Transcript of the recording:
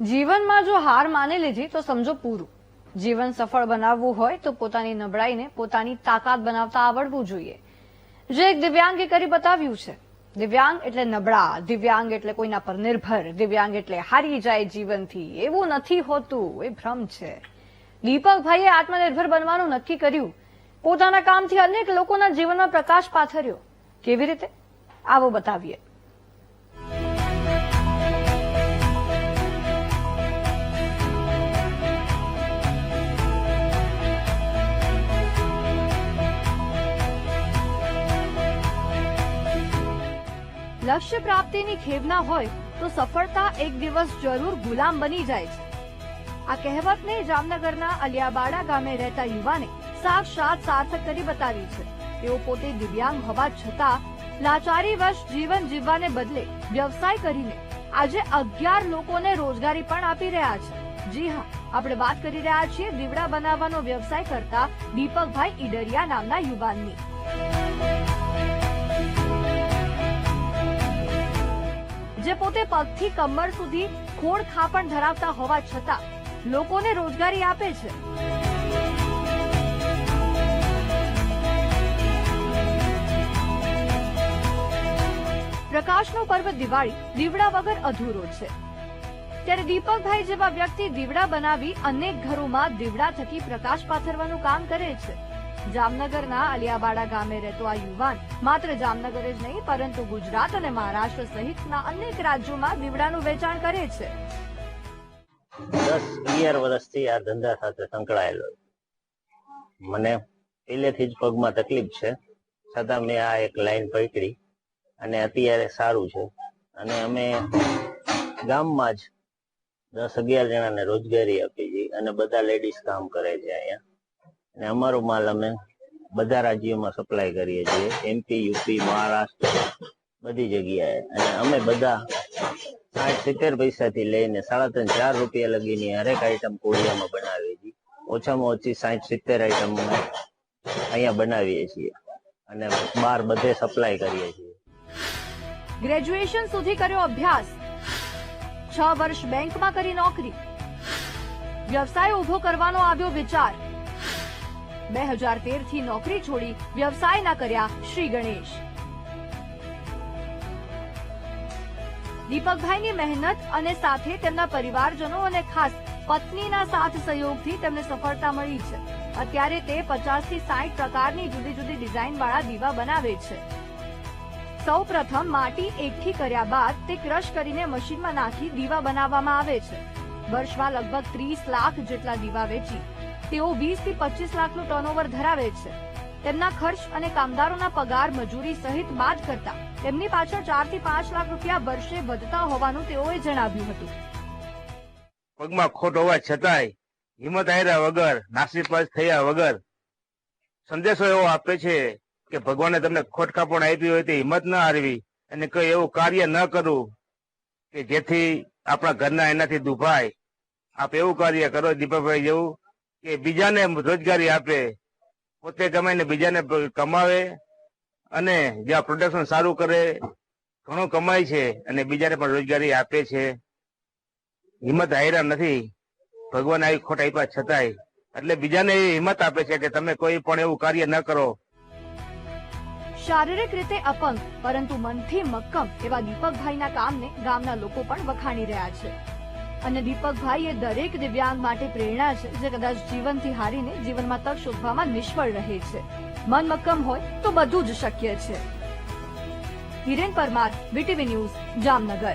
જીવનમાં જો હાર માની લીધી તો સમજો પૂરું. જીવન સફળ બનાવવું હોય, તો પોતાની નબળાઈને પોતાની તાકાત બનાવતા આવડવું જોઈએ. જે એક દિવ્યાંગે કરી બતાવ્યું છે. દિવ્યાંગ એટલે નબળા, દિવ્યાંગ એટલે કોઈના પર નિર્ભર, દિવ્યાંગ એટલે હારી જાય જીવનથી. એવું નથી હોતું, એ ભ્રમ છે. દીપકભાઈએ આત્મનિર્ભર બનવાનું નક્કી કર્યું. પોતાના કામથી અનેક લોકોના જીવનમાં પ્રકાશ પાથર્યો. કેવી રીતે? આવો બતાવીએ. લક્ષ્ય પ્રાપ્તિની ખેવના હોય તો સફળતા એક દિવસ જરૂર ગુલામ બની જાય છે. આ કહેવતને જામનગરના અલિયાબાડા ગામે રહેતા યુવાને સાક્ષાત સાર્થક કરી બતાવી છે. તેઓ પોતે દિવ્યાંગ હોવા છતાં લાચારીવશ જીવન જીવવાને બદલે વ્યવસાય કરીને આજે અગિયાર લોકોને રોજગારી પણ આપી રહ્યા છે. જી હા, આપણે વાત કરી રહ્યા છીએ દીવડા બનાવવાનો વ્યવસાય કરતા દીપકભાઈ ઈડરિયા નામના યુવાનની. જે પોતે પગથી કમર સુધી ખોડ ખાપણ ધરાવતા હોવા છતાં લોકોને રોજગારી આપે છે. પ્રકાશનો પર્વ દિવાળી દીવડા વગર અધૂરો છે. ત્યારે દીપકભાઈ જેવા વ્યક્તિ દીવડા બનાવી અનેક ઘરોમાં દીવડા થકી પ્રકાશ પાથરવાનું કામ કરે છે. જામનગરના અલિયાબાડા ગામે રહેતો આ યુવાન માત્ર જામનગર જ નહીં, પરંતુ ગુજરાત અને મહારાષ્ટ્ર સહિતના અનેક રાજ્યોમાં દીવડાનું વેચાણ કરે છે. દસ અગિયાર વર્ષથી આ ધંધા સાથે સંકળાયેલો મને પહેલેથી જ પગમાં તકલીફ છે. છતાં મેં આ એક લાઈન પકડી અને અત્યારે સારું છે. અને અમે ગામમાં જ દસ અગિયાર જણાને રોજગારી આપી છે અને બધા લેડીઝ કામ કરે છે અહીંયા. અને અમારો માલ અમે બધા રાજ્યોમાં સપ્લાય કરીએ છીએ. એમપી યુપી મહારાષ્ટ્ર બધી જગ્યાએ. અને અમે બધા સાઠ સિત્તેર પૈસાથી લઈને સાડા ત્રણ, ચાર રૂપિયા લગીની હરેક આઈટમ કોળિયામાં બનાવીએ છીએ. ઓછામાં ઓછી સાઠ સિત્તેર આઈટમ અમે અહીંયા બનાવીએ છીએ. અને બહાર બધે સપ્લાય કરીએ છીએ. ગ્રેજ્યુએશન સુધી કર્યો અભ્યાસ. છ વર્ષ બેંકમાં કરી નોકરી. વ્યવસાય ઊભો કરવાનો આવ્યો વિચાર. બે હજાર તેરથી નોકરી છોડી વ્યવસાયના કર્યા શ્રી ગણેશ. દીપકભાઈની મહેનત અને સાથે તેમના પરિવારજનો અને ખાસ પત્નીના સાથ સહયોગથી તેમને સફળતા મળી છે. અત્યારે તે પચાસથી સાઠ પ્રકારની જુદી જુદી ડિઝાઇન વાળા દીવા બનાવે છે. સૌ પ્રથમ માટી એકઠી કર્યા બાદ તે ક્રશ કરીને મશીનમાં નાખી દીવા બનાવવામાં આવે છે. વર્ષમાં લગભગ ત્રીસ લાખ જેટલા દીવા વેચી તેઓ વીસથી પચીસ લાખનું ટર્નઓવર ધરાવે છે. તેમના ખર્ચ અને કામદારોના પગાર મજૂરી સહિત બાદ કરતા તેમની પાછળ ચારથી પાંચ લાખ રૂપિયા વર્ષે વધતા હોવાનું તેઓએ જણાવ્યું હતું. પગમાં ખોટ હોવા છતાંય હિંમત હાર્યા વગર નાસીપાસ થયા વગર સંદેશો એવો આપે છે કે ભગવાને તમને ખોટ કાપણ આપી હોય તે હિંમત ન હારવી અને કોઈ એવું કાર્ય ન કરવું કે જેથી આપણા ઘરના એનાથી દુભાય. આપ એવું કાર્ય કરો દીપકભાઈ જેવું કે બીજાને રોજગારી આપે, પોતે કમાઈને બીજાને કમાવે અને જ્યાં પ્રોડક્શન સારું કરે, ઘણું કમાય છે અને બીજાને પણ રોજગારી આપે છે. હિંમત હાર્યા નથી. ભગવાન આવી ખોટ આપ્યા છતાંય. એટલે બીજાને એ હિંમત આપે છે કે તમે કોઈ પણ એવું કાર્ય ન કરો. શારીરિક રીતે અપંગ, પરંતુ મનથી મક્કમ એવા દીપકભાઈના કામને ગામના લોકો પણ વખાણી રહ્યા છે. અને દીપકભાઈ એ દરેક દિવ્યાંગ માટે પ્રેરણા છે, જે કદાચ જીવનથી હારીને જીવનમાં તક શોધવામાં નિષ્ફળ રહે છે. મન મક્કમ હોય તો બધું જ શક્ય છે. Hiren Parmar, VTV News, Jamnagar.